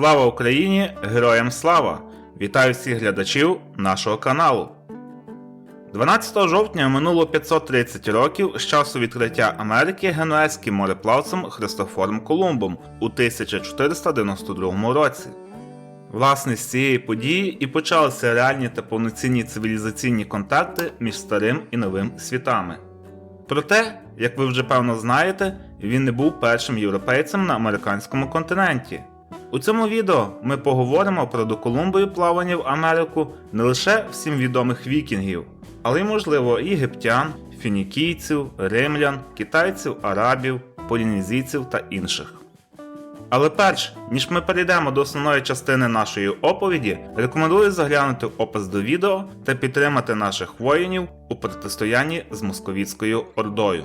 Слава Україні! Героям слава! Вітаю всіх глядачів нашого каналу. 12 жовтня минуло 530 років з часу відкриття Америки генуезьким мореплавцем Христофором Колумбом у 1492 році. Власне, з цієї події і почалися реальні та повноцінні цивілізаційні контакти між старим і новим світами. Проте, як ви вже певно знаєте, він не був першим європейцем на американському континенті. У цьому відео ми поговоримо про доколумбові плавання в Америку не лише всім відомих вікінгів, але й, можливо, єгиптян, фінікійців, римлян, китайців, арабів, полінезійців та інших. Але перш ніж ми перейдемо до основної частини нашої оповіді, рекомендую заглянути опис до відео та підтримати наших воїнів у протистоянні з московітською ордою.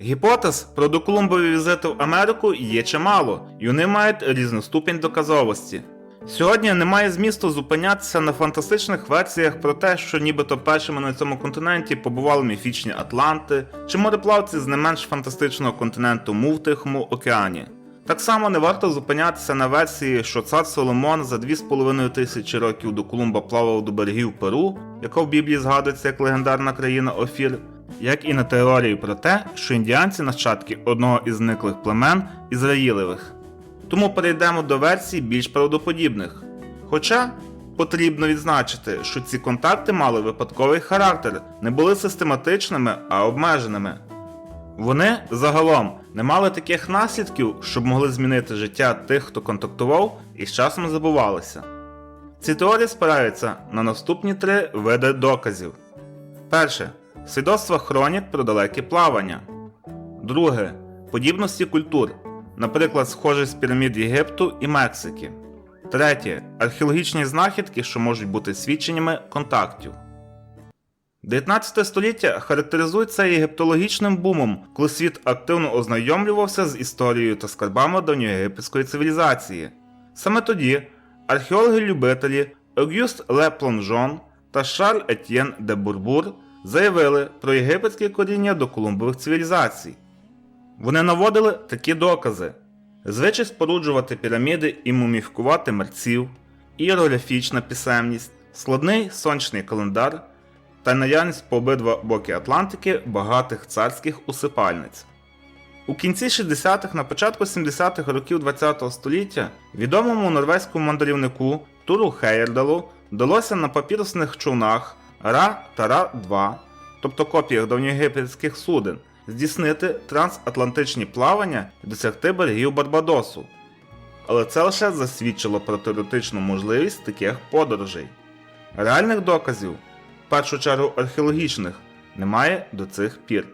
Гіпотез про доколумбові візити в Америку є чимало, і вони мають різну ступінь доказовості. Сьогодні немає змісту зупинятися на фантастичних версіях про те, що нібито першими на цьому континенті побували міфічні Атланти чи мореплавці з не менш фантастичного континенту Му в Тихому океані. Так само не варто зупинятися на версії, що цар Соломон за 2,5 тисячі років до Колумба плавав до берегів Перу, яка в Біблії згадується як легендарна країна Офір, як і на теорії про те, що індіанці нащадки одного із зниклих племен Ізраїлевих. Тому перейдемо до версій більш правдоподібних. Хоча потрібно відзначити, що ці контакти мали випадковий характер, не були систематичними, а обмеженими. Вони загалом не мали таких наслідків, щоб могли змінити життя тих, хто контактував, і з часом забувалися. Ці теорії спираються на наступні три види доказів. Перше свідоцтва хронік про далекі плавання. Друге подібності культур, наприклад, схожість пірамід Єгипту і Мексики. Третє археологічні знахідки, що можуть бути свідченнями контактів. 19 століття характеризується єгиптологічним бумом, коли світ активно ознайомлювався з історією та скарбами давньоєгипетської цивілізації. Саме тоді археологи-любителі Огюст Ле Плонжон та Шарль Етьєн де Бурбур заявили про єгипетське коріння до колумбових цивілізацій. Вони наводили такі докази: звичай споруджувати піраміди і муміфікувати мерців, ієрографічна писемність, складний сонячний календар та наявність по обидва боки Атлантики багатих царських усипальниць. У кінці 60-х на початку 70-х років ХХ століття відомому норвезькому мандрівнику Туру Хейердалу вдалося на папірусних човнах Ра та Ра-2, тобто копіях давньоєгипетських суден, здійснити трансатлантичні плавання і досягти берегів Барбадосу. Але це лише засвідчило про теоретичну можливість таких подорожей. Реальних доказів, в першу чергу археологічних, немає до цих пір.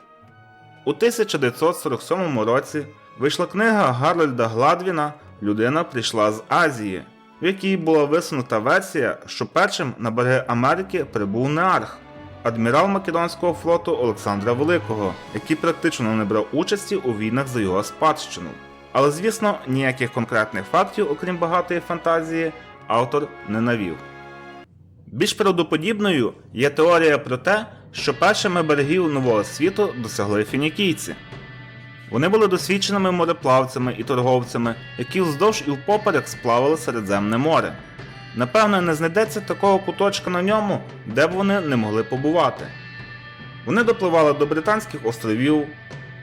У 1947 році вийшла книга Гарольда Гладвіна Людина прийшла з Азії, в якій була висунута версія, що першим на береги Америки прибув Неарх, адмірал Македонського флоту Олександра Великого, який практично не брав участі у війнах за його спадщину. Але звісно, ніяких конкретних фактів, окрім багатої фантазії, автор не навів. Більш правдоподібною є теорія про те, що першими берегів нового світу досягли фінікійці. Вони були досвідченими мореплавцями і торговцями, які вздовж і впоперек сплавили Середземне море. Напевно, не знайдеться такого куточка на ньому, де б вони не могли побувати. Вони допливали до Британських островів,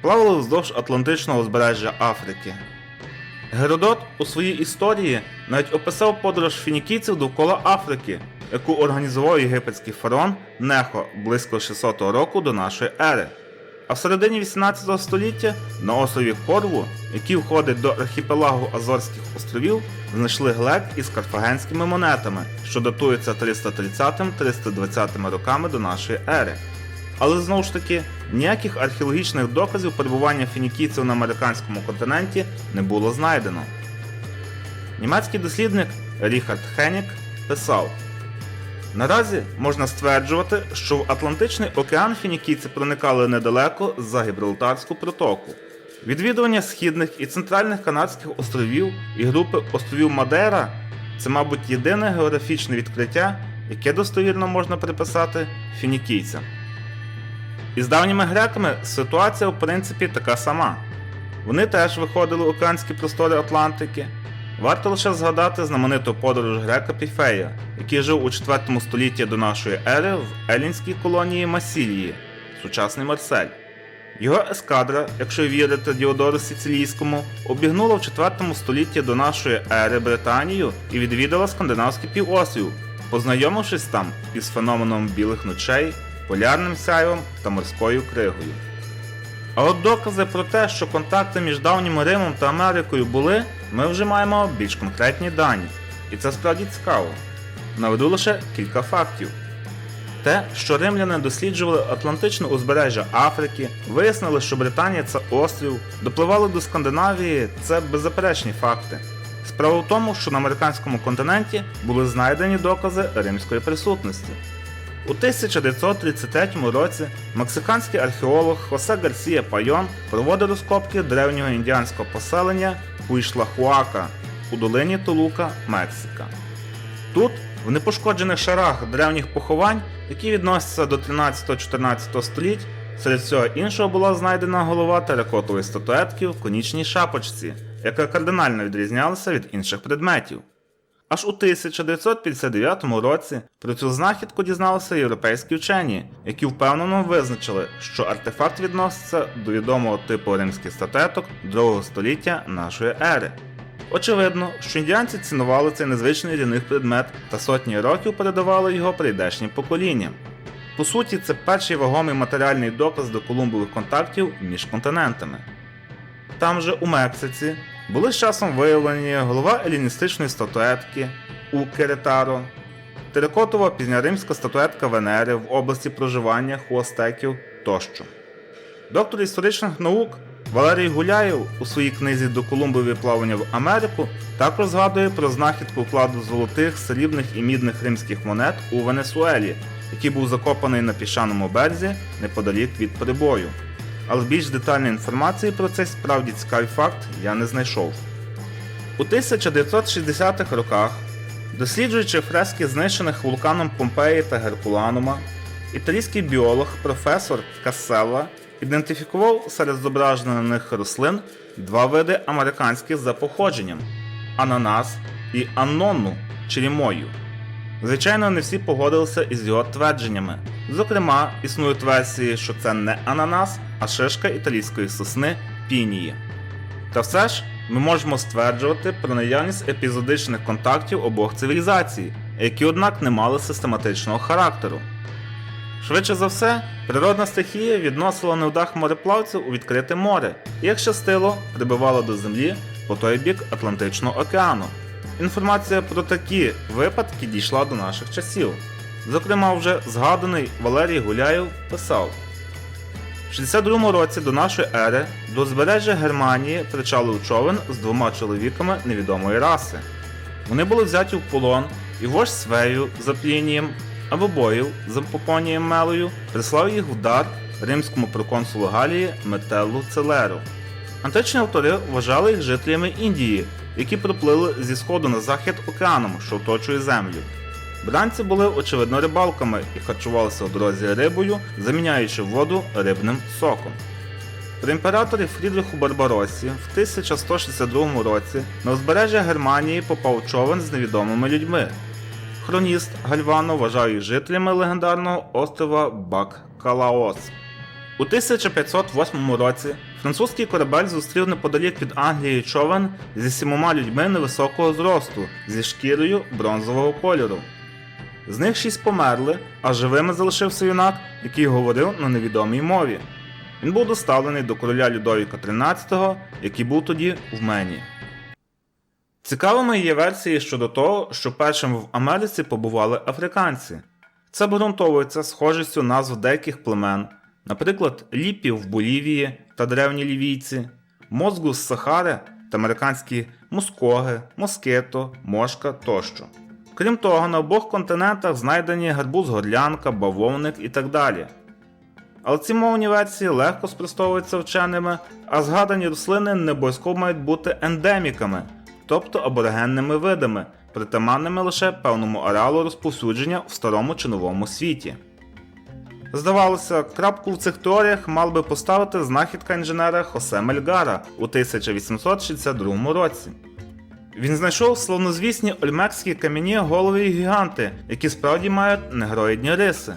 плавали вздовж Атлантичного узбережжя Африки. Геродот у своїй історії навіть описав подорож фінікійців довкола Африки, яку організував єгипетський фараон Нехо близько 600 року до нашої ери. А в середині 18 століття на острові Корву, який входить до архіпелагу Азорських островів, знайшли глек із карфагенськими монетами, що датуються 330-320 роками до нашої ери. Але знову ж таки, ніяких археологічних доказів перебування фінікійців на американському континенті не було знайдено. Німецький дослідник Ріхард Хенік писав: Наразі можна стверджувати, що в Атлантичний океан фінікійці проникали недалеко за Гібралтарську протоку. Відвідування східних і центральних канадських островів і групи островів Мадера це, мабуть, єдине географічне відкриття, яке достовірно можна приписати фінікійцям. Із давніми греками ситуація, в принципі, така сама. Вони теж виходили в океанські простори Атлантики. Варто лише згадати знамениту подорож грека Піфея, який жив у 4 столітті до нашої ери в елінській колонії Масілії, сучасний Марсель. Його ескадра, якщо вірити Діодору Сицилійському, обігнула в 4 столітті до нашої ери Британію і відвідала скандинавський півострів, познайомившись там із феноменом білих ночей, полярним сяйвом та морською кригою. А от докази про те, що контакти між давнім Римом та Америкою були, ми вже маємо більш конкретні дані. І це справді цікаво. Наведу лише кілька фактів. Те, що римляни досліджували Атлантичне узбережжя Африки, вияснили, що Британія це острів, допливали до Скандинавії це беззаперечні факти. Справа в тому, що на американському континенті були знайдені докази римської присутності. У 1933 році мексиканський археолог Хосе Гарсія Пайон проводив розкопки древнього індіанського поселення Хуйшлахуака у долині Толука, Мексика. Тут, в непошкоджених шарах древніх поховань, які відносяться до 13-14 століть, серед всього іншого була знайдена голова теракотової статуетки в конічній шапочці, яка кардинально відрізнялася від інших предметів. Аж у 1959 році про цю знахідку дізналися європейські вчені, які впевнено визначили, що артефакт відноситься до відомого типу римських статуеток 2 століття нашої ери. Очевидно, що індіанці цінували цей незвичний для них предмет та сотні років передавали його прийдешнім поколінням. По суті, це перший вагомий матеріальний доказ до колумбових контактів між континентами. Там же у Мексиці були з часом виявлені голова еліністичної статуетки у Керетаро, теракотова пізняримська статуетка Венери в області проживання хуастеків тощо. Доктор історичних наук Валерій Гуляєв у своїй книзі до Колумбові плавання в Америку також згадує про знахідку вкладу золотих, срібних і мідних римських монет у Венесуелі, який був закопаний на піщаному березі неподалік від прибою. Але більш детальної інформації про цей справді цікавий факт я не знайшов. У 1960-х роках, досліджуючи фрески знищених вулканом Помпеї та Геркуланума, італійський біолог професор Касселла ідентифікував серед зображених рослин два види американських за походженням ананас і аннонну черемою. Звичайно, не всі погодилися із його твердженнями. Зокрема, існують версії, що це не ананас, а шишка італійської сосни пінії. Та все ж ми можемо стверджувати про наявність епізодичних контактів обох цивілізацій, які, однак, не мали систематичного характеру. Швидше за все, природна стихія відносила невдах мореплавців у відкрите море і, як щастило, прибивала до землі по той бік Атлантичного океану. Інформація про такі випадки дійшла до наших часів. Зокрема, вже згаданий Валерій Гуляєв писав: в 62 році до нашої ери до узбережжя Германії причалив човен з двома чоловіками невідомої раси. Вони були взяті в полон, і вождь Свею за Плінієм або боїв за Попонієм Мелою прислав їх в дар римському проконсулу Галії Метеллу Целеру. Античні автори вважали їх жителями Індії, які приплили зі сходу на захід океаном, що оточує землю. Бранці були очевидно рибалками і харчувалися у дорозі рибою, заміняючи воду рибним соком. При імператорі Фрідриху Барбаросі в 1162 році на узбережжя Германії попав човен з невідомими людьми. Хроніст Гальвано вважав їх жителями легендарного острова Бак-Калаос. У 1508 році французький корабель зустрів неподалік від Англії човен зі сімома людьми невисокого зросту зі шкірою бронзового кольору. З них шість померли, а живими залишився юнак, який говорив на невідомій мові. Він був доставлений до короля Людовіка XIII, який був тоді в Мені. Цікавими є версії щодо того, що першим в Америці побували африканці. Це обґрунтовується схожістю назв деяких племен, наприклад, ліпів в Болівії та древні лівійці, мозгу з Сахари та американські мускоги, москито, мошка тощо. Крім того, на обох континентах знайдені гарбуз-горлянка, бавовник і так далі. Але ці мовні версії легко спростовуються вченими, а згадані рослини не обов'язково мають бути ендеміками, тобто аборигенними видами, притаманними лише певному ареалу розповсюдження в старому чи новому світі. Здавалося, крапку в цих теоріях мав би поставити знахідка інженера Хосе Мельгара у 1862 році. Він знайшов славнозвісні ольмекські кам'яні голови гіганти, які справді мають негроїдні риси.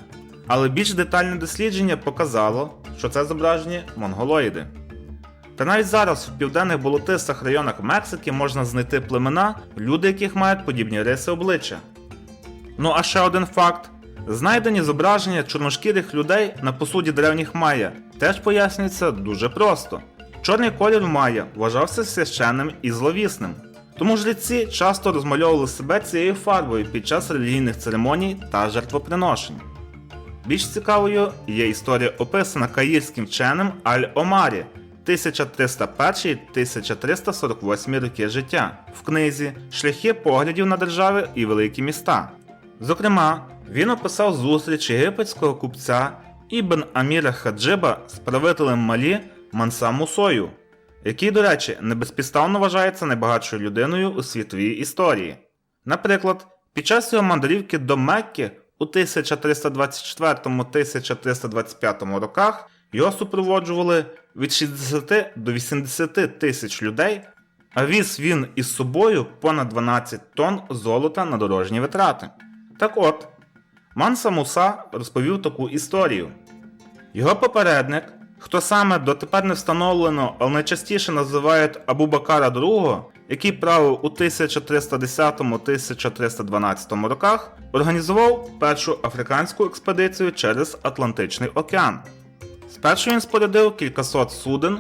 Але більш детальне дослідження показало, що це зображені монголоїди. Та навіть зараз в південних болотистих районах Мексики можна знайти племена, люди яких мають подібні риси обличчя. Ну а ще один факт: знайдені зображення чорношкірих людей на посуді древніх майя теж пояснюється дуже просто. Чорний колір майя вважався священним і зловісним. Тому жреці часто розмальовували себе цією фарбою під час релігійних церемоній та жертвоприношень. Більш цікавою є історія, описана каїрським вченим Аль-Омарі 1301-1348 роки життя в книзі Шляхи поглядів на держави і великі міста. Зокрема, він описав зустріч єгипетського купця Ібн Аміра Хаджиба з правителем Малі Манса Мусою, який, до речі, не безпідставно вважається найбагатшою людиною у світовій історії. Наприклад, під час його мандрівки до Мекки у 1324-1325 роках його супроводжували від 60 до 80 тисяч людей, а віз він із собою понад 12 тонн золота на дорожні витрати. Так от, Манса Муса розповів таку історію. Його попередник, хто саме дотепер не встановлено, але найчастіше називають Абу-Бакара II, який правив у 1310-1312 роках, організував першу африканську експедицію через Атлантичний океан. Спершу він спорядив кількасот суден,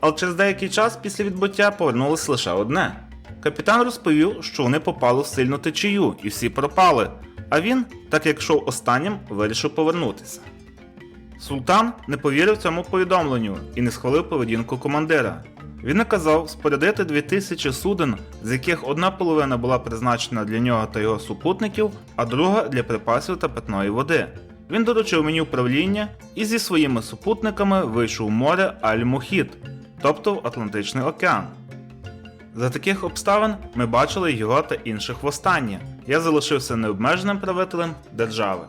але через деякий час після відбуття повернулось лише одне. Капітан розповів, що вони попали в сильну течію і всі пропали, а він, так як йшов останнім, вирішив повернутися. Султан не повірив цьому повідомленню і не схвалив поведінку командира. Він наказав спорядити 2000 суден, з яких одна половина була призначена для нього та його супутників, а друга для припасів та питної води. Він доручив мені управління і зі своїми супутниками вийшов в море Аль-Мухіт, тобто в Атлантичний океан. За таких обставин ми бачили його та інших востаннє. Я залишився необмеженим правителем держави.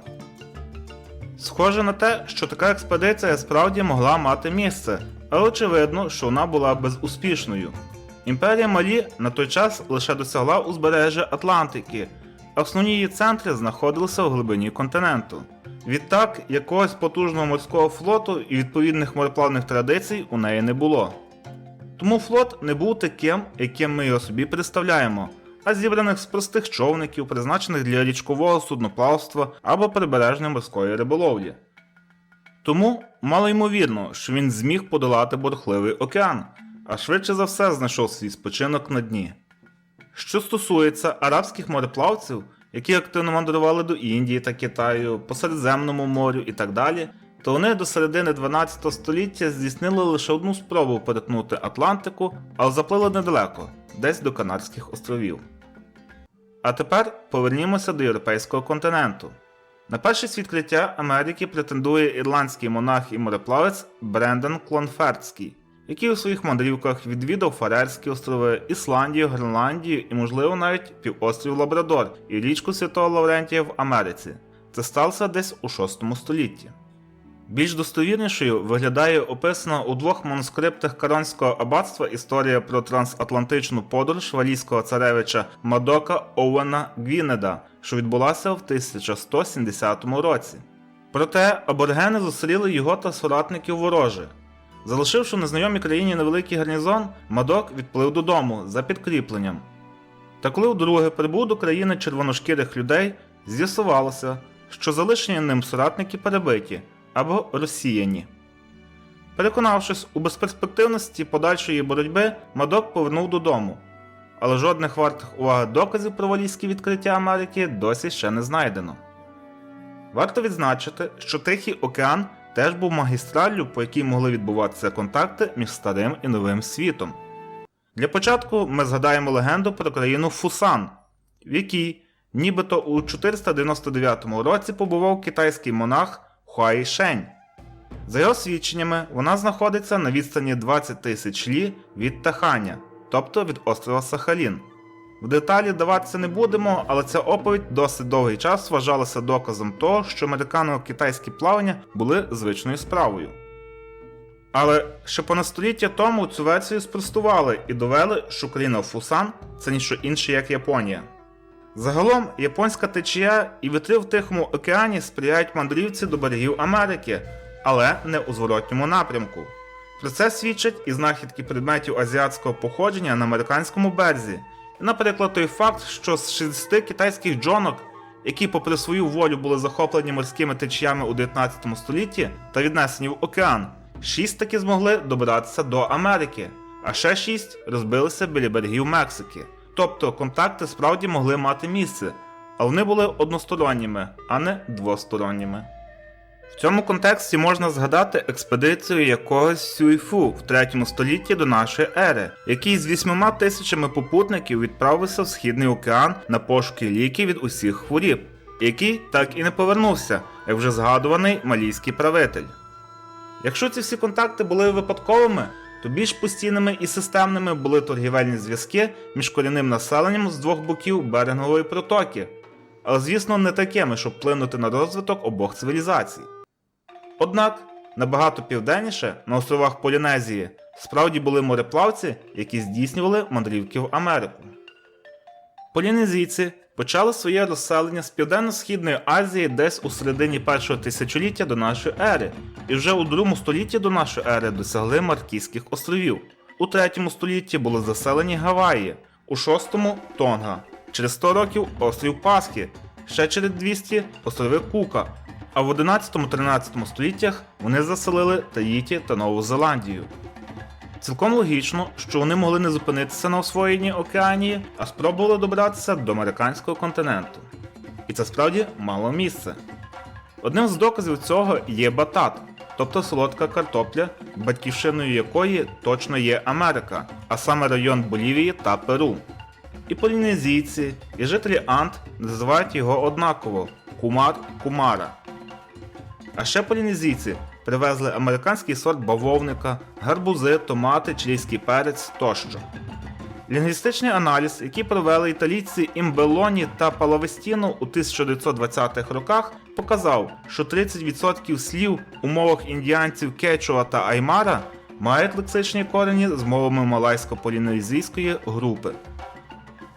Схоже на те, що така експедиція справді могла мати місце, але очевидно, що вона була безуспішною. Імперія Малі на той час лише досягла узбережжя Атлантики, а основні її центри знаходилися в глибині континенту. Відтак, якогось потужного морського флоту і відповідних мореплавних традицій у неї не було. Тому флот не був таким, яким ми його собі представляємо, а зібраних з простих човників, призначених для річкового судноплавства або прибережної морської риболовлі. Тому мало ймовірно, що він зміг подолати бурхливий океан, а швидше за все знайшов свій спочинок на дні. Що стосується арабських мореплавців, які активно мандрували до Індії та Китаю, по Середземному морю і так далі, то вони до середини 12 століття здійснили лише одну спробу перетнути Атлантику, але заплили недалеко, десь до Канарських островів. А тепер повернімося до європейського континенту. На перше відкриття Америки претендує ірландський монах і мореплавець Бренден Клонфертський, який у своїх мандрівках відвідав Фарерські острови, Ісландію, Гренландію і, можливо, навіть півострів Лабрадор і річку Святого Лаврентія в Америці. Це сталося десь у 6 столітті. Більш достовірнішою виглядає описана у двох манускриптах Каронського аббатства історія про трансатлантичну подорож валійського царевича Мадока Оуена Гвінеда, що відбулася в 1170 році. Проте аборигени зустріли його та соратників вороже. Залишивши в незнайомій країні невеликий гарнізон, Мадок відплив додому за підкріпленням. Та коли вдруге прибув до країни червоношкірих людей, з'ясувалося, що залишені ним соратники перебиті або розсіяні. Переконавшись у безперспективності подальшої боротьби, Мадок повернув додому. Але жодних вартих уваги доказів про валійське відкриття Америки досі ще не знайдено. Варто відзначити, що Тихий океан теж був магістраллю, по якій могли відбуватися контакти між старим і новим світом. Для початку ми згадаємо легенду про країну Фусан, в якій нібито у 499 році побував китайський монах Хуай Шень. За його свідченнями, вона знаходиться на відстані 20 тисяч лі від Таханя, тобто від острова Сахалін. В деталі даватися не будемо, але ця оповідь досить довгий час вважалася доказом того, що американо-китайські плавання були звичною справою. Але ще понад століття тому цю версію спростували і довели, що країна Фусан це ніщо інше, як Японія. Загалом, японська течія і вітри в Тихому океані сприяють мандрівці до берегів Америки, але не у зворотньому напрямку. Про це свідчать і знахідки предметів азіатського походження на американському березі. І, наприклад, той факт, що з 60 китайських джонок, які, попри свою волю, були захоплені морськими течіями у 19 столітті та віднесені в океан, 6 таки змогли добратися до Америки, а ще 6 розбилися біля берегів Мексики. Тобто контакти справді могли мати місце, але вони були односторонніми, а не двосторонніми. В цьому контексті можна згадати експедицію якогось Сюйфу в 3 столітті до нашої ери, який з 8 тисячами попутників відправився в Східний океан на пошуки ліків від усіх хворіб, який так і не повернувся, як вже згадуваний малійський правитель. Якщо ці всі контакти були випадковими, то більш постійними і системними були торгівельні зв'язки між корінним населенням з двох боків берегової протоки, але звісно не такими, щоб вплинути на розвиток обох цивілізацій. Однак набагато південніше, на островах Полінезії, справді були мореплавці, які здійснювали мандрівки в Америку. Полінезійці почали своє розселення з Південно-Східної Азії десь у середині першого тисячоліття до нашої ери, і вже у другому столітті до нашої ери досягли Маркізьких островів. У третьому столітті були заселені Гаваї, у шостому Тонга, через 100 років острів Пасхи, ще через 200 острови Кука, а в 11-13 століттях вони заселили Таїті та Нову Зеландію. Цілком логічно, що вони могли не зупинитися на освоєнні Океанії, а спробували добратися до американського континенту. І це справді мало місце. Одним з доказів цього є батат, тобто солодка картопля, батьківщиною якої точно є Америка, а саме район Болівії та Перу. І полінезійці, і жителі Ант називають його однаково кумар кумара. А ще полінезійці привезли американський сорт бавовника, гарбузи, томати, чилійський перець тощо. Лінгвістичний аналіз, який провели італійці Імбелоні та Палавестіно у 1920-х роках, показав, що 30% слів у мовах індіанців Кечуа та Аймара мають лексичні корені з мовами малайсько-полінезійської групи.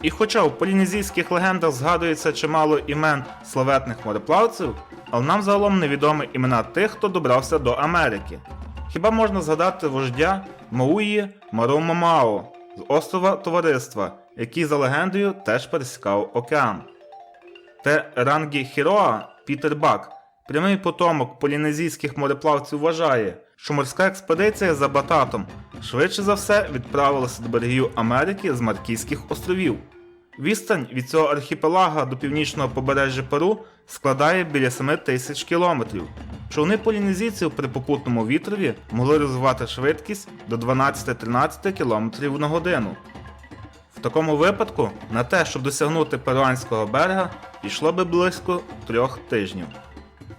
І хоча у полінезійських легендах згадується чимало імен славетних мореплавців, але нам загалом невідомі імена тих, хто добрався до Америки. Хіба можна згадати вождя Мауї Марумамао з острова Товариства, який за легендою теж пересікав океан. Те Рангі Хіроа Пітер Бак, прямий потомок полінезійських мореплавців, вважає, що морська експедиція за Бататом швидше за все відправилася до берегів Америки з Маркізьких островів. Відстань від цього архіпелага до північного побережжя Перу складає біля 7 тисяч кілометрів. Човни полінезійців при попутному вітрові могли розвивати швидкість до 12-13 км на годину. В такому випадку на те, щоб досягнути перуанського берега, пішло би близько трьох тижнів.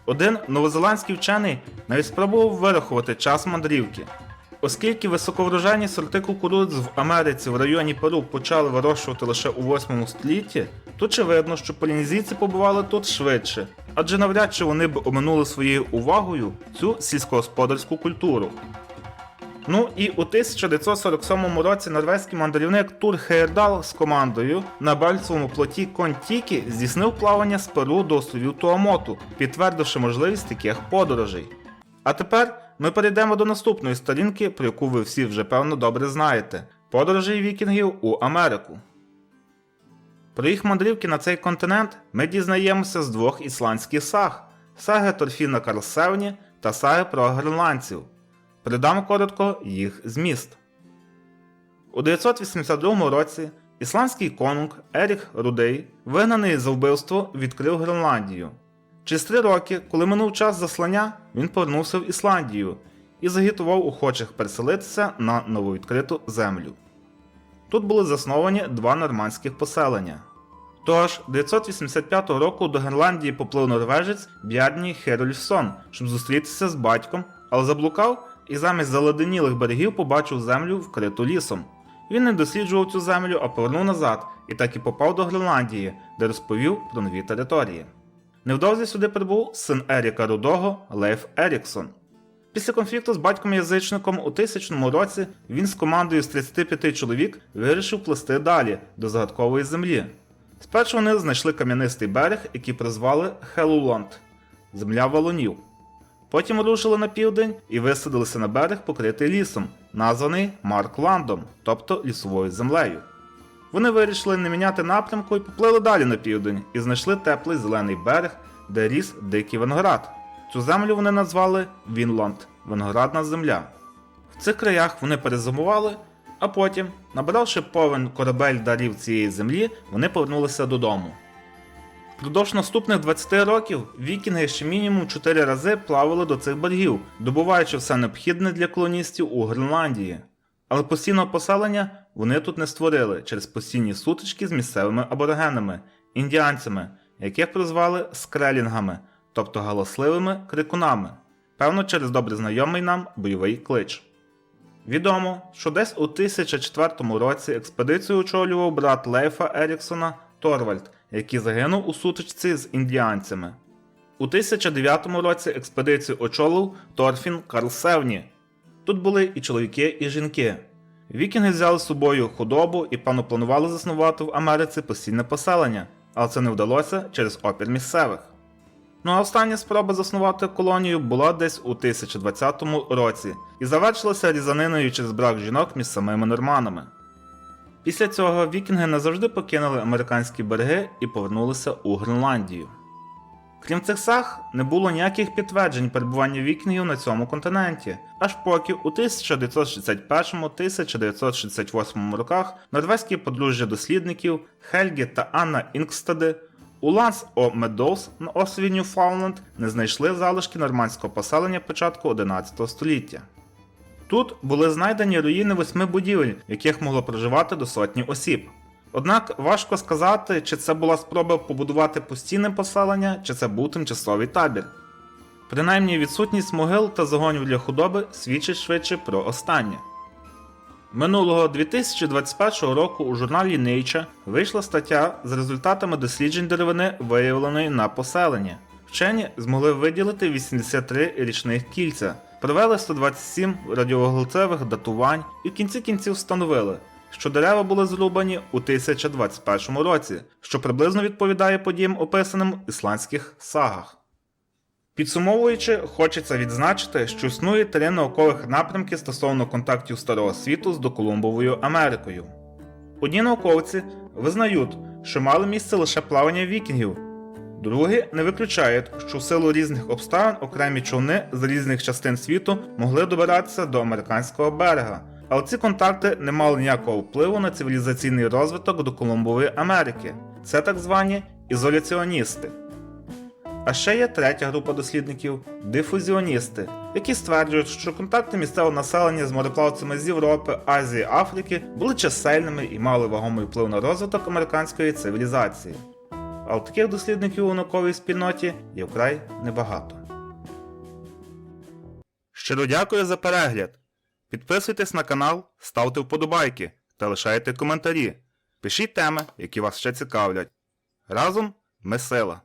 Один новозеландський вчений навіть спробував вирахувати час мандрівки. Оскільки високоврожайні сорти кукурудз в Америці в районі Перу почали вирощувати лише у 8 столітті, то очевидно, що полінезійці побували тут швидше, адже навряд чи вони б оминули своєю увагою цю сільськогосподарську культуру. Ну і у 1947 році норвезький мандрівник Тур Хейердал з командою на бальцевому плоті Контікі здійснив плавання з Перу до островів Туамоту, підтвердивши можливість таких подорожей. А тепер ми перейдемо до наступної сторінки, про яку ви всі вже певно добре знаєте подорожей вікінгів у Америку. Про їх мандрівки на цей континент ми дізнаємося з двох ісландських саг саги Торфіна Карлсевні та саги про гренландців. Передам коротко їх зміст. У 982 році ісландський конунг Еріх Рудей, вигнаний за вбивство, відкрив Гренландію. Через три роки, коли минув час заслання, він повернувся в Ісландію і загітував охочих переселитися на нововідкриту землю. Тут були засновані два нормандських поселення. Тож, 985 року до Гренландії поплив норвежець Бjarni Херольфсон, щоб зустрітися з батьком, але заблукав і замість заледенілих берегів побачив землю вкриту лісом. Він не досліджував цю землю, а повернув назад і так і попав до Гренландії, де розповів про нові території. Невдовзі сюди прибув син Еріка Рудого Лейф Еріксон. Після конфлікту з батьком-язичником у 1000 році він з командою з 35 чоловік вирішив плисти далі до загадкової землі. Спершу вони знайшли кам'янистий берег, який прозвали Хелулонд земля валунів. Потім рушили на південь і висадилися на берег, покритий лісом, названий Маркландом, тобто лісовою землею. Вони вирішили не міняти напрямку і поплили далі на південь і знайшли теплий зелений берег, де ріс дикий виноград. Цю землю вони назвали Вінланд виноградна земля. В цих краях вони перезимували, а потім, набравши повен корабель дарів цієї землі, вони повернулися додому. Впродовж наступних 20 років вікінги ще мінімум 4 рази плавали до цих берегів, добуваючи все необхідне для колоністів у Гренландії. Але постійного поселення вони тут не створили через постійні сутички з місцевими аборигенами, індіанцями, яких прозвали скрелінгами, тобто галасливими крикунами, певно, через добре знайомий нам бойовий клич. Відомо, що десь у 1004 році експедицію очолював брат Лейфа Еріксона Торвальд, який загинув у сутичці з індіанцями. У 1009 році експедицію очолив Торфін Карлсевні. Тут були і чоловіки, і жінки. Вікінги взяли з собою худобу і планували заснувати в Америці постійне поселення, але це не вдалося через опір місцевих. Ну а остання спроба заснувати колонію була десь у 1020 році і завершилася різаниною через брак жінок між самими норманами. Після цього вікінги назавжди покинули американські береги і повернулися у Гренландію. Крім цих саг, не було ніяких підтверджень перебування вікінгів на цьому континенті, аж поки у 1961-1968 роках норвезькі подружжя дослідників Хельгі та Анна Інгстади у Ланс О Медоуз на острові Ньюфаундленд не знайшли залишки нормандського поселення початку 11 століття. Тут були знайдені руїни восьми будівель, в яких могло проживати до сотні осіб. Однак важко сказати, чи це була спроба побудувати постійне поселення, чи це був тимчасовий табір. Принаймні відсутність могил та загонів для худоби свідчить швидше про останнє. Минулого 2021 року у журналі Nature вийшла стаття з результатами досліджень деревини, виявленої на поселенні. Вчені змогли виділити 83 річних кільця, провели 127 радіоглицевих датувань і в кінці кінців встановили, що дерева були зрубані у 1021 році, що приблизно відповідає подіям, описаним в ісландських сагах. Підсумовуючи, хочеться відзначити, що існує три наукових напрямки стосовно контактів Старого світу з доколумбовою Америкою. Одні науковці визнають, що мали місце лише плавання вікінгів, другі не виключають, що в силу різних обставин окремі човни з різних частин світу могли добиратися до американського берега, але ці контакти не мали ніякого впливу на цивілізаційний розвиток доколумбової Америки. Це так звані ізоляціоністи. А ще є третя група дослідників дифузіоністи, які стверджують, що контакти місцевого населення з мореплавцями з Європи, Азії, Африки були чисельними і мали вагомий вплив на розвиток американської цивілізації. Але таких дослідників у науковій спільноті є вкрай небагато. Щиро дякую за перегляд. Підписуйтесь на канал, ставте вподобайки та лишайте коментарі. Пишіть теми, які вас ще цікавлять. Разом ми сила.